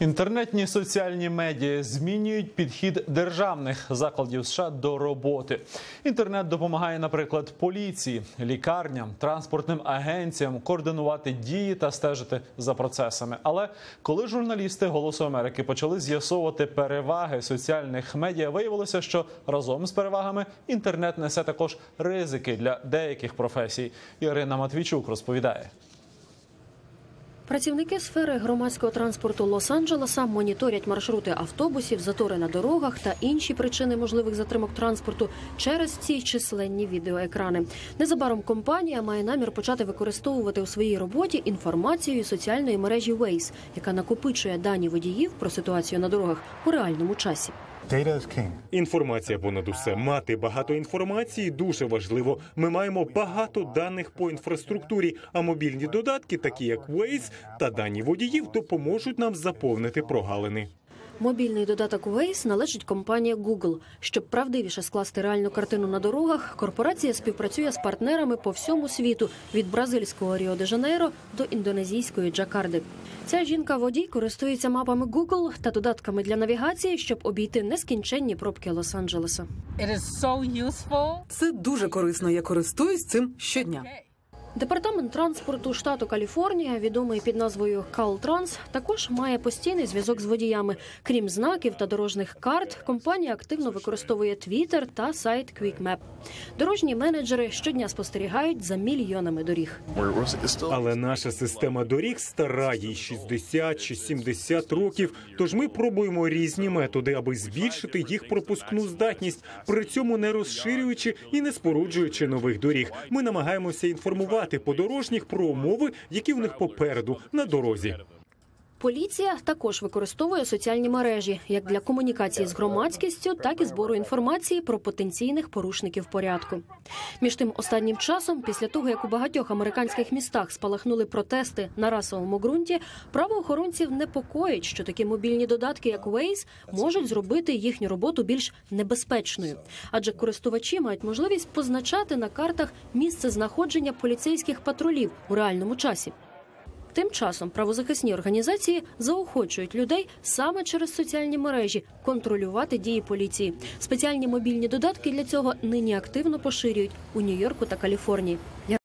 Інтернетні соціальні медіа змінюють підхід державних закладів США до роботи. Інтернет допомагає, наприклад, поліції, лікарням, транспортним агенціям координувати дії та стежити за процесами. Але коли журналісти Голосу Америки почали з'ясовувати переваги соціальних медіа, виявилося, що разом з перевагами інтернет несе також ризики для деяких професій. Ірина Матвійчук розповідає. Працівники сфери громадського транспорту Лос-Анджелеса моніторять маршрути автобусів, затори на дорогах та інші причини можливих затримок транспорту через ці численні відеоекрани. Незабаром компанія має намір почати використовувати у своїй роботі інформацію соціальної мережі Waze, яка накопичує дані водіїв про ситуацію на дорогах у реальному часі. Інформація понад усе. Мати багато інформації дуже важливо. Ми маємо багато даних по інфраструктурі, а мобільні додатки, такі як Waze та дані водіїв, допоможуть нам заповнити прогалини. Мобільний додаток Waze належить компанії Google. Щоб правдивіше скласти реальну картину на дорогах, корпорація співпрацює з партнерами по всьому світу від бразильського Ріо де Жанейро до індонезійської Джакарди. Ця жінка водій користується мапами Google та додатками для навігації, щоб обійти нескінченні пробки Лос-Анджелеса. It is so useful. Це дуже корисно. Я користуюсь цим щодня. Департамент транспорту штату Каліфорнія, відомий під назвою Caltrans, також має постійний зв'язок з водіями. Крім знаків та дорожніх карт, компанія активно використовує Twitter та сайт QuickMap. Дорожні менеджери щодня спостерігають за мільйонами доріг. Але наша система доріг стара, їй 60 чи 70 років. Тож ми пробуємо різні методи, аби збільшити їх пропускну здатність, при цьому не розширюючи і не споруджуючи нових доріг. Ми намагаємося інформувати подорожніх про умови, які в них попереду на дорозі. Поліція також використовує соціальні мережі як для комунікації з громадськістю, так і збору інформації про потенційних порушників порядку. Між тим, останнім часом, після того як у багатьох американських містах спалахнули протести на расовому ґрунті, правоохоронців непокоїть, що такі мобільні додатки, як Waze, можуть зробити їхню роботу більш небезпечною, адже користувачі мають можливість позначати на картах місце знаходження поліцейських патрулів у реальному часі. Тим часом правозахисні організації заохочують людей саме через соціальні мережі контролювати дії поліції. Спеціальні мобільні додатки для цього нині активно поширюють у Нью-Йорку та Каліфорнії.